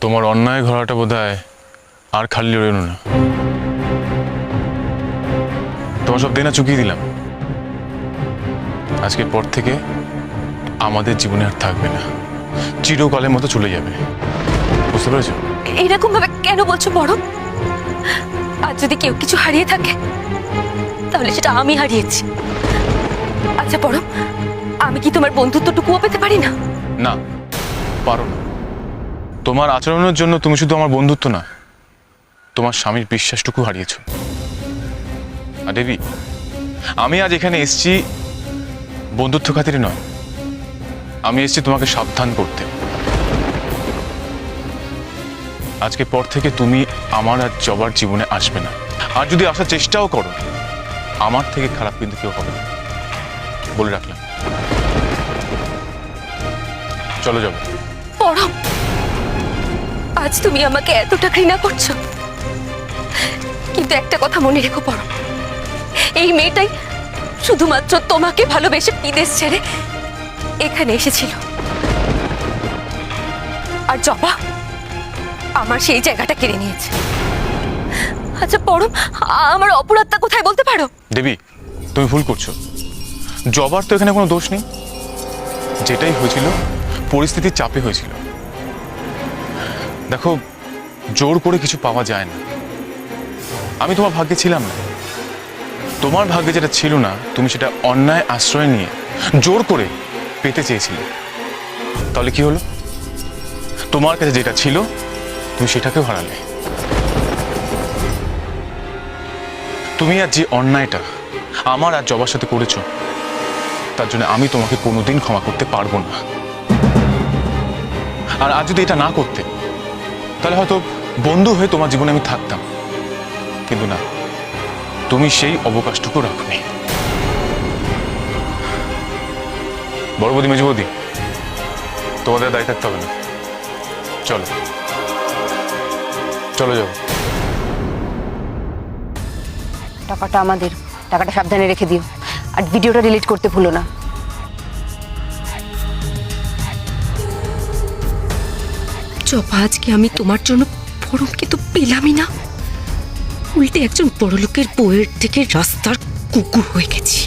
তোমার অন্যায় ঘোরাটা বোধ আর খালি রইল না। তোমার সব দেনা চুকিয়ে দিলাম। আজকের পর থেকে আমাদের জীবনে আর থাকবে না। চিরকালের মতো চলে যাবে। বুঝতে পেরেছ? এইরকম ভাবে কেন বলছো বড়? আর যদি কেউ কিছু হারিয়ে থাকে তাহলে সেটা আমি হারিয়েছি। আচ্ছা বড় আমি কি তোমার বন্ধুত্বটুকুও পেতে পারি না? না পারো না। তোমার আচরণের জন্য তুমি শুধু আমার বন্ধুত্ব না, তোমার স্বামীর বিশ্বাসটুকু হারিয়েছো। আর দেবী, আমি আজ এখানে এসেছি বন্ধুত্ব খাতিরে নয়, আমি এসেছি তোমাকে সাবধান করতে। আজকে পর থেকে তুমি আমার আর জবার জীবনে আসবে না। আর যদি আসার চেষ্টাও করো, আমার থেকে খারাপ কিন্তু কেউ হবে না। বলে রাখলাম। চলো যাব। আজ তুমি আমাকে এতটা ঘৃণা করছ। কিন্তু একটা কথা মনে রেখো পড়ো এই মেয়েটাই শুধুমাত্র তোমাকে ভালোবেসে বিদেশ ছেড়ে এখানে এসেছিল। আর জবা, আমার সেই জায়গাটা কেড়ে নিয়েছে। আচ্ছা বড় আমার অপরাধটা কোথায় বলতে পারো? দেবী, তুমি ভুল করছ। জবার তো এখানে কোনো দোষ নেই। যেটাই হয়েছিল পরিস্থিতির চাপে হয়েছিল। দেখো, জোর করে কিছু পাওয়া যায় না। আমি তোমার ভাগ্যে ছিলাম না। তোমার ভাগ্যে যেটা ছিল না, তুমি সেটা অন্যায় আশ্রয় নিয়ে জোর করে পেতে চেয়েছিলে। তাহলে কি হলো? তোমার কাছে যেটা ছিল, তুমি সেটাকেও হারালে। তুমি আর যে অন্যায়টা আমার আর জবার সাথে করেছ, তার জন্য আমি তোমাকে কোনোদিন ক্ষমা করতে পারব না। আর আজ যদি এটা না করতে তাহলে হয়তো বন্ধু হয়ে তোমার জীবনে আমি থাকতাম। কিন্তু না, তুমি সেই অবকাশটুকু রাখনি। বড় বৌদি বৌদি, তোমাদের দায়ী থাকতে হবে না। চলো। চলো, যাও। টাকাটা আমাদের, টাকাটা সাবধানে রেখে দিও। আর ভিডিওটা ডিলিট করতে ভুলো না। জবা আজকে আমি তোমার জন্য পরম কিন্তু পেলামই না। উল্টে একজন বড় লোকের বইয়ের থেকে রাস্তার কুকুর হয়ে গেছি।